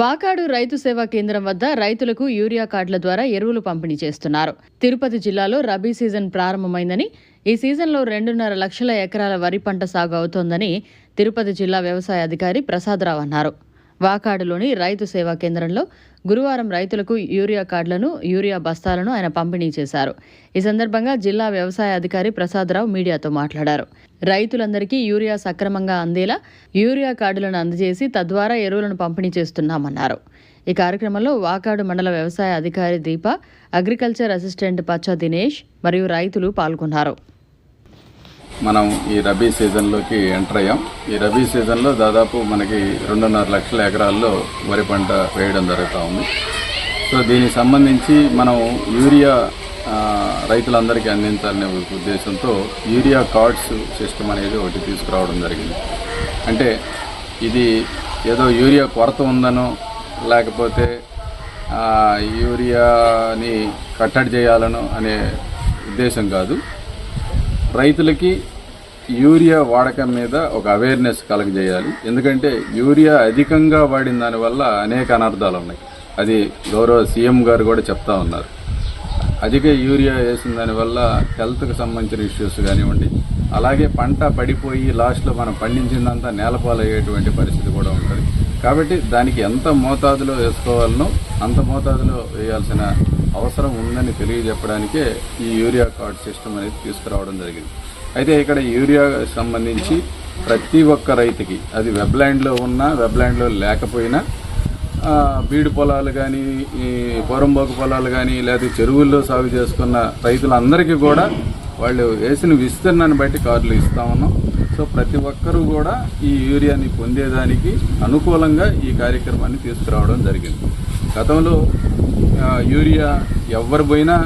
వాకాడు రైతు సేవా కేంద్రం వద్ద రైతులకు యూరియా కార్డుల ద్వారా ఎరువులు పంపిణీ చేస్తున్నారు. తిరుపతి జిల్లాలో రబీ సీజన్ ప్రారంభమైందని ఈ సీజన్లో రెండున్నర లక్షల ఎకరాల వరి పంట సాగు అవుతోందని తిరుపతి జిల్లా వ్యవసాయ అధికారి ప్రసాదరావు అన్నారు. వాకాడులోని రైతు సేవా కేంద్రంలో గురువారం రైతులకు యూరియా కార్డులను యూరియా బస్తాలను ఆయన పంపిణీ చేశారు. ఈ సందర్భంగా జిల్లా వ్యవసాయ అధికారి ప్రసాదరావు మీడియాతో మాట్లాడారు. రైతులందరికీ యూరియా సక్రమంగా అందేలా యూరియా కార్డులను అందజేసి తద్వారా ఎరువులను పంపిణీ చేస్తున్నామన్నారు. ఈ కార్యక్రమంలో వాకాడు మండల వ్యవసాయ అధికారి దీప అగ్రికల్చర్ అసిస్టెంట్ పచ్చ దినేష్ మరియు రైతులు పాల్గొన్నారు. మనం ఈ రబీ సీజన్లోకి ఎంటర్ అయ్యాం. ఈ రబీ సీజన్లో దాదాపు మనకి రెండున్నర లక్షల ఎకరాల్లో వరి పంట వేయడం జరుగుతూ ఉంది. సో దీనికి సంబంధించి మనం యూరియా రైతులందరికీ అందించాలనే ఉద్దేశంతో యూరియా కార్డ్స్ సిస్టమ్ అనేది ఒకటి తీసుకురావడం జరిగింది. అంటే ఇది ఏదో యూరియా కొరత ఉందనో లేకపోతే యూరియాని కట్టడి చేయాలనో అనే ఉద్దేశం కాదు. రైతులకి యూరియా వాడకం మీద ఒక అవేర్నెస్ కలగజేయాలి. ఎందుకంటే యూరియా అధికంగా వాడిన దానివల్ల అనేక అనర్థాలు ఉన్నాయి. అది గౌరవ సీఎం గారు కూడా చెప్తా ఉన్నారు. అధిక యూరియా వేసిన దానివల్ల హెల్త్కి సంబంధించిన ఇష్యూస్ కానివ్వండి. అలాగే పంట పడిపోయి లాస్ట్లో మనం పండించిందంతా నేలపాలయ్యేటువంటి పరిస్థితి కూడా ఉంటుంది. కాబట్టి దానికి ఎంత మోతాదులో వేసుకోవాలనో అంత మోతాదులో వేయాల్సిన అవసరం ఉందని తెలియజెప్పడానికే ఈ యూరియా కార్డ్ సిస్టమ్ అనేది తీసుకురావడం జరిగింది. అయితే ఇక్కడ యూరియా సంబంధించి ప్రతి ఒక్క రైతుకి అది వెబ్లాండ్లో ఉన్నా వెబ్లాండ్లో లేకపోయినా బీడు పొలాలు కానీ ఈ పొరంబోకు పొలాలు కానీ లేదా చెరువుల్లో సాగు చేసుకున్న రైతులందరికీ కూడా వాళ్ళు వేసిన విస్తీర్ణాన్ని బట్టి కార్డులు ఇస్తా ఉన్నాం. సో ప్రతి ఒక్కరూ కూడా ఈ యూరియాని పొందేదానికి అనుకూలంగా ఈ కార్యక్రమాన్ని తీసుకురావడం జరిగింది. గతంలో యూరియా ఎవరు పోయినా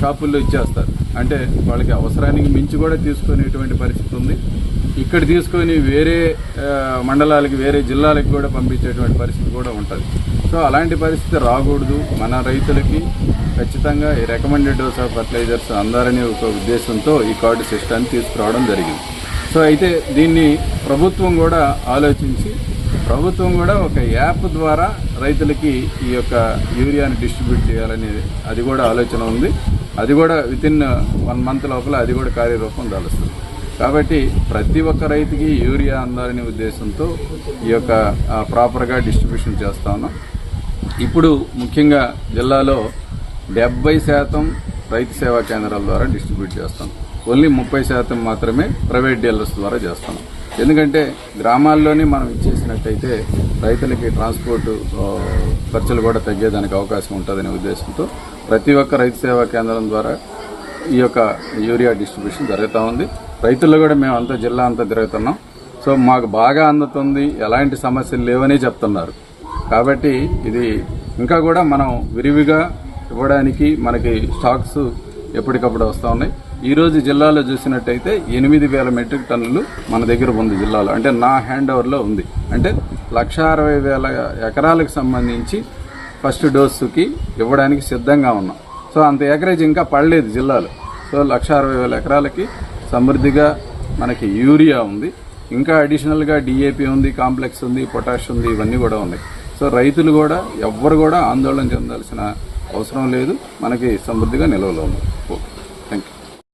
షాపుల్లో ఇచ్చేస్తారు. అంటే వాళ్ళకి అవసరానికి మించి కూడా తీసుకునేటువంటి పరిస్థితి ఉంది. ఇక్కడ తీసుకొని వేరే మండలాలకి వేరే జిల్లాలకు కూడా పంపించేటువంటి పరిస్థితి కూడా ఉంటుంది. సో అలాంటి పరిస్థితి రాకూడదు. మన రైతులకి ఖచ్చితంగా ఈ రికమెండెడ్ డోస్ ఆఫ్ ఫర్టిలైజర్స్ అందారనే ఒక ఉద్దేశంతో ఈ కార్డు సిస్టాన్ని తీసుకురావడం జరిగింది. సో అయితే దీన్ని ప్రభుత్వం కూడా ఆలోచించి ప్రభుత్వం కూడా ఒక యాప్ ద్వారా రైతులకి ఈ యొక్క యూరియాని డిస్ట్రిబ్యూట్ చేయాలనేది అది కూడా ఆలోచన ఉంది. అది కూడా విత్ ఇన్ వన్ మంత్ లోపల అది కూడా కార్యరూపం దాలుస్తుంది. కాబట్టి ప్రతి ఒక్క రైతుకి యూరియా అందాలనే ఉద్దేశంతో ఈ యొక్క ప్రాపర్గా డిస్ట్రిబ్యూషన్ చేస్తా ఉన్నాం. ఇప్పుడు ముఖ్యంగా జిల్లాలో డెబ్బై శాతం రైతు సేవా కేంద్రాల ద్వారా డిస్ట్రిబ్యూట్ చేస్తాం. ఓన్లీ ముప్పై శాతం మాత్రమే ప్రైవేట్ డీలర్స్ ద్వారా చేస్తాం. ఎందుకంటే గ్రామాల్లోనే మనం చేసినట్టయితే రైతులకి ట్రాన్స్పోర్ట్ ఖర్చులు కూడా తగ్గేదానికి అవకాశం ఉంటుందనే ఉద్దేశంతో ప్రతి ఒక్క రైతు సేవా కేంద్రం ద్వారా ఈ యొక్క యూరియా డిస్ట్రిబ్యూషన్ జరుగుతూ ఉంది. రైతుల్లో కూడా మేము అంతా జిల్లా అంతా తిరుగుతున్నాం. సో మాకు బాగా అందుతుంది. ఎలాంటి సమస్యలు లేవని చెప్తున్నారు. కాబట్టి ఇది ఇంకా కూడా మనం విరివిగా ఇవ్వడానికి మనకి స్టాక్స్ ఎప్పటికప్పుడు వస్తూ ఉన్నాయి. ఈరోజు జిల్లాలో చూసినట్టయితే ఎనిమిది వేల మెట్రిక్ టన్నులు మన దగ్గర ఉంది జిల్లాలో. అంటే నా హ్యాండ్ ఓవర్లో ఉంది. అంటే లక్ష అరవై వేల ఎకరాలకు సంబంధించి ఫస్ట్ డోసుకి ఇవ్వడానికి సిద్ధంగా ఉన్నాం. సో అంత ఎకరేజ్ ఇంకా పడలేదు జిల్లాలో. సో లక్ష అరవై వేల ఎకరాలకి సమృద్ధిగా మనకి యూరియా ఉంది. ఇంకా అడిషనల్గా డిఏపి ఉంది కాంప్లెక్స్ ఉంది పొటాష్ ఉంది ఇవన్నీ కూడా ఉన్నాయి. సో రైతులు కూడా ఎవ్వరు కూడా ఆందోళన చెందాల్సిన అవసరం లేదు. మనకి సమృద్ధిగా నిల్వలో ఉంది. ఓకే. Thank you